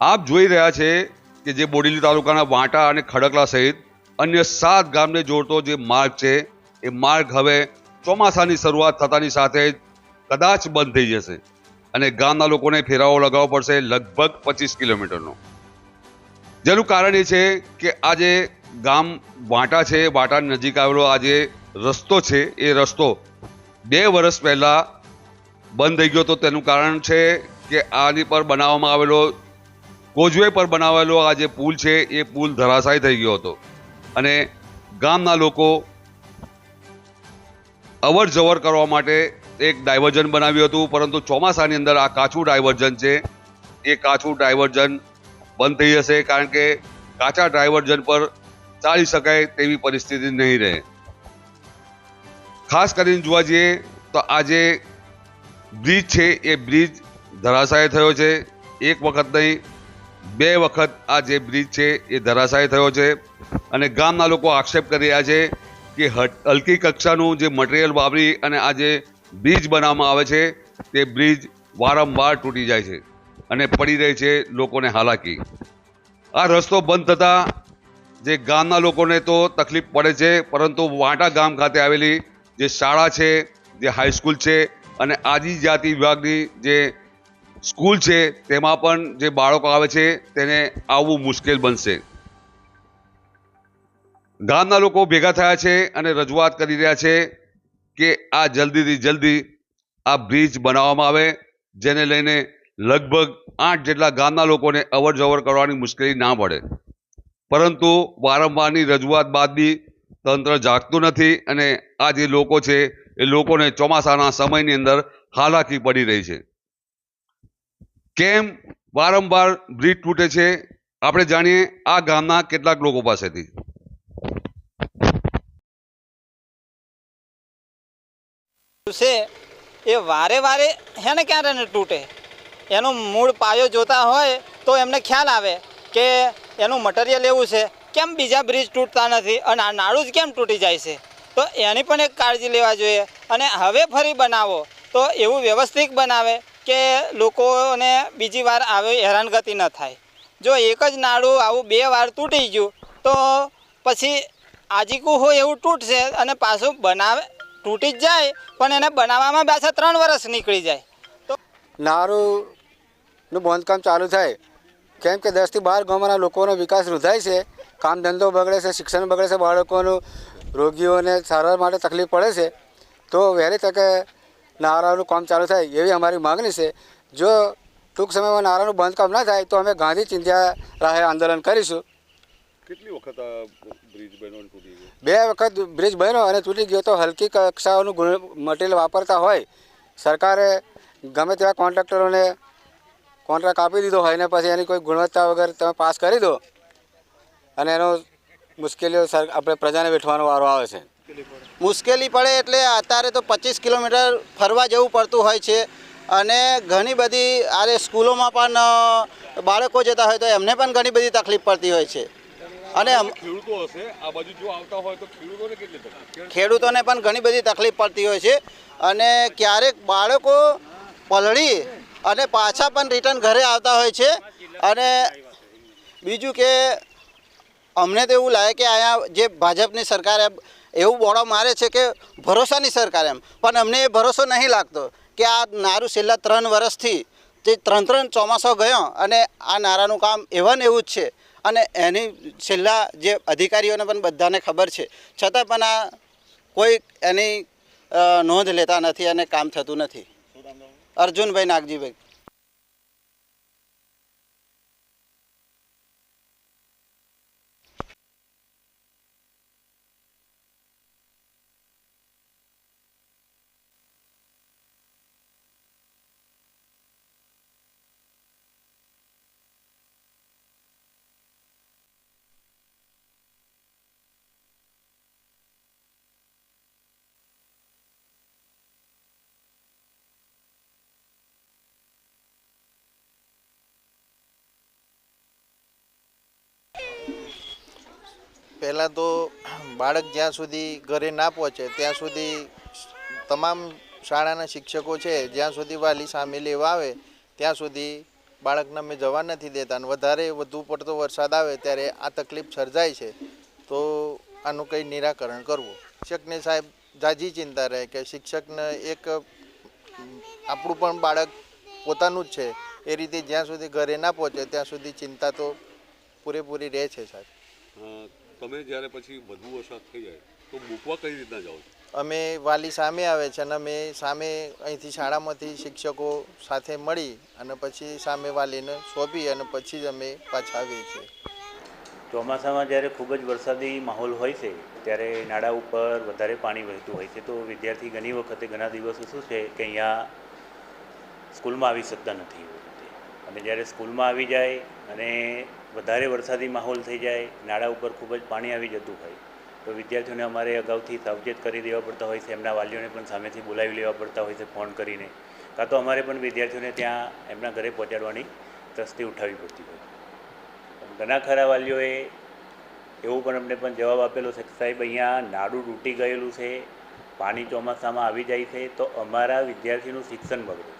આપ જોઈ રહ્યા છે કે જે બોડેલી તાલુકાના વાંટા અને ખડકલા સહિત અન્ય સાત ગામને જોડતો જે માર્ગ છે, એ માર્ગ હવે ચોમાસાની શરૂઆત થતાની સાથે જ કદાચ બંધ થઈ જશે અને ગામના લોકોને ફેરાવો લગાવવો પડશે લગભગ પચીસ કિલોમીટરનો. જેનું કારણ એ છે કે આજે ગામ વાંટા છે વાંટા નજીક આવેલો આ જે રસ્તો છે, એ રસ્તો બે વર્ષ પહેલાં બંધ થઈ ગયો તો તેનું કારણ છે કે આની પર બનાવવામાં આવેલો કોઝવે પર બનાવેલો આ જે પુલ છે, એ પુલ ધરાશાય થઈ ગયો હતો. અને ગામના લોકો અવર જવર કરવા માટે એક ડાયવર્ઝન બનાવ્યું હતું, પરંતુ ચોમાસાની અંદર આ કાચું ડાયવર્ઝન છે, એ કાચું ડાયવર્ઝન બંધ થઈ જશે, કારણ કે કાચા ડાયવર્ઝન પર ચાલી શકાય તેવી પરિસ્થિતિ નહીં રહે. ખાસ કરીને જોવા જઈએ તો આ જે બ્રિજ છે, એ બ્રિજ ધરાશાય થયો છે. એક વખત નહીં બે વખત આ જે બ્રિજ છે એ ધરાશાય થયો છે અને ગામના લોકો આક્ષેપ કરી રહ્યા છે કે હલકી કક્ષાનું જે મટીરિયલ વાપરી અને આ જે બ્રિજ બનાવવામાં આવે છે તે બ્રિજ વારંવાર તૂટી જાય છે અને પડી રહી છે લોકોને હાલાકી. આ રસ્તો બંધ થતાં જે ગામના લોકોને તો તકલીફ પડે છે, પરંતુ વાંટા ગામ ખાતે આવેલી જે શાળા છે, જે હાઈસ્કૂલ છે અને આદિજાતિ વિભાગની જે સ્કૂલ છે, તેમાં પણ જે બાળકો આવે છે, તેને આવવું મુશ્કેલ બનશે. ગામના લોકો ભેગા થયા છે અને રજૂઆત કરી રહ્યા છે કે આ જલ્દીથી જલ્દી આ બ્રિજ બનાવવામાં આવે, જેને લઈને લગભગ આઠ જેટલા ગામના લોકોને અવર જવર કરવાની મુશ્કેલી ના પડે. પરંતુ વારંવારની રજૂઆત બાદ બી તંત્ર જાગતું નથી અને આ જે લોકો છે, એ લોકોને ચોમાસાના સમયની અંદર હાલાકી પડી રહી છે. કેમ વારંવાર બ્રિજ તૂટે છે? આપણે જાણીએ આ ગામના કેટલાક લોકો પાસેથી. છે, એ વારે વારે હેને ક્યારે ને તૂટે? એનો મૂળ પાયો જોતા હોય તો એમને ખ્યાલ આવે કે એનું મટીરિયલ એવું છે, કેમ બીજા બ્રિજ તૂટતા નથી અને આ નાળું જ કેમ તૂટી જાય છે? તો એની પણ એક કાળજી લેવા જોઈએ અને હવે ફરી બનાવો તો એવું વ્યવસ્થિત બનાવે કે લોકોને બીજી વાર આવી હેરાનગતિ ન થાય. જો એક જ નાળું આવું બે વાર તૂટી ગયું, તો પછી આજીકું હોય એવું તૂટશે અને પાછું બનાવે, તૂટી જ જાય, પણ એને બનાવવામાં પાછા ત્રણ વર્ષ નીકળી જાય. તો નારુંનું બાંધકામ ચાલુ થાય. કેમ કે દસથી બાર ગામના લોકોનો વિકાસ રૂધાય છે, કામ ધંધો બગડે છે, શિક્ષણ બગડે છે, બાળકોનું રોગીઓને સારવાર માટે તકલીફ પડે છે. તો વહેલી તકે નારાનું કામ ચાલુ થાય એવી અમારી માગણી છે. જો ટૂંક સમયમાં નારાનું બાંધકામ ના થાય તો અમે ગાંધી ચિંધ્યા રાહે આંદોલન કરીશું. કેટલી વખત બ્રિજ બન્યો તૂટી ગયો? બે વખત બ્રિજ બન્યો અને તૂટી ગયો તો હલકી કક્ષાઓનું મટીરિયલ વાપરતા હોય. સરકારે ગમે તેવા કોન્ટ્રાક્ટરોને કોન્ટ્રાક્ટ આપી દીધો હોય ને પછી એની કોઈ ગુણવત્તા વગર તમે પાસ કરી દો. અને એનો મુશ્કેલીઓ સર આપણે પ્રજાને વેઠવાનો વારો આવે છે. મુશ્કેલી પડે એટલે અત્યારે તો પચીસ કિલોમીટર ફરવા જવું પડતું હોય છે. અને ઘણી બધી આરે સ્કૂલોમાં પણ બાળકો જતા હોય તો એમને પણ ઘણી બધી તકલીફ પડતી હોય છે. અને ખેડૂતોને પણ ઘણી બધી તકલીફ પડતી હોય છે. અને ક્યારેક બાળકો પલળી અને પાછા પણ રિટર્ન ઘરે આવતા હોય છે. અને બીજું કે અમને તો એવું લાગે કે અહીંયા જે ભાજપની સરકાર એવું બોડો મારે છે કે ભરોસાની સરકાર એમ. પણ અમને એ ભરોસો નહીં લાગતો કે આ નારું છેલ્લા ત્રણ વર્ષથી તે ત્રણ ત્રણ ચોમાસો ગયો અને આ નારાનું કામ એવા ને એવું જ છે. અને એની છેલ્લા જે અધિકારીઓને પણ બધાને ખબર છે. છતાં પણ આ કોઈ એની નોંધ લેતા નથી અને કામ થતું નથી. અર્જુનભાઈ નાગજીભાઈ. પહેલાં તો બાળક જ્યાં સુધી ઘરે ના પહોંચે, ત્યાં સુધી તમામ શાળાના શિક્ષકો છે, જ્યાં સુધી વાલી સામે લેવા આવે, ત્યાં સુધી બાળકને અમે જવા નથી દેતા. અને વધારે વધુ પડતો વરસાદ આવે ત્યારે આ તકલીફ સર્જાય છે. તો આનું કંઈ નિરાકરણ કરવું. શિક્ષકને સાહેબ જાજી ચિંતા રહે કે શિક્ષકને એક આપણું પણ બાળક પોતાનું જ છે. એ રીતે જ્યાં સુધી ઘરે ના પહોંચે, ત્યાં સુધી ચિંતા તો પૂરેપૂરી રહે છે સાહેબ. તમે જ્યારે પછી વધુ વરસાદ થઈ જાય તો મૂકવા કઈ રીતના જાઓ છો? અમે વાલી સામે આવે છે અને અમે સામે અહીંથી શાળામાંથી શિક્ષકો સાથે મળી અને પછી સામે વાલીને સોંપી અને પછી જ અમે પાછા આવીએ છીએ. ચોમાસામાં જ્યારે ખૂબ જ વરસાદી માહોલ હોય છે ત્યારે નાળા ઉપર વધારે પાણી વહેતું હોય છે તો વિદ્યાર્થી ઘણી વખતે ઘણા દિવસો શું છે કે અહીંયા સ્કૂલમાં આવી શકતા નથી. અને જ્યારે સ્કૂલમાં આવી જાય અને વધારે વરસાદી માહોલ થઈ જાય, નાળા ઉપર ખૂબ જ પાણી આવી જતું હોય, તો વિદ્યાર્થીઓને અમારે અગાઉથી સાવચેત કરી દેવા પડતા હોય છે, એમના વાલીઓને પણ સામેથી બોલાવી લેવા પડતા હોય છે ફોન કરીને. કાં તો અમારે પણ વિદ્યાર્થીઓને ત્યાં એમના ઘરે પહોંચાડવાની તસ્તી ઉઠાવવી પડતી હોય. ઘણા ખરા વાલીઓએ એવું પણ અમને પણ જવાબ આપેલો છે કે સાહેબ, અહીંયા નાડું તૂટી ગયેલું છે, પાણી ચોમાસામાં આવી જાય છે, તો અમારા વિદ્યાર્થીનું શિક્ષણ બગડે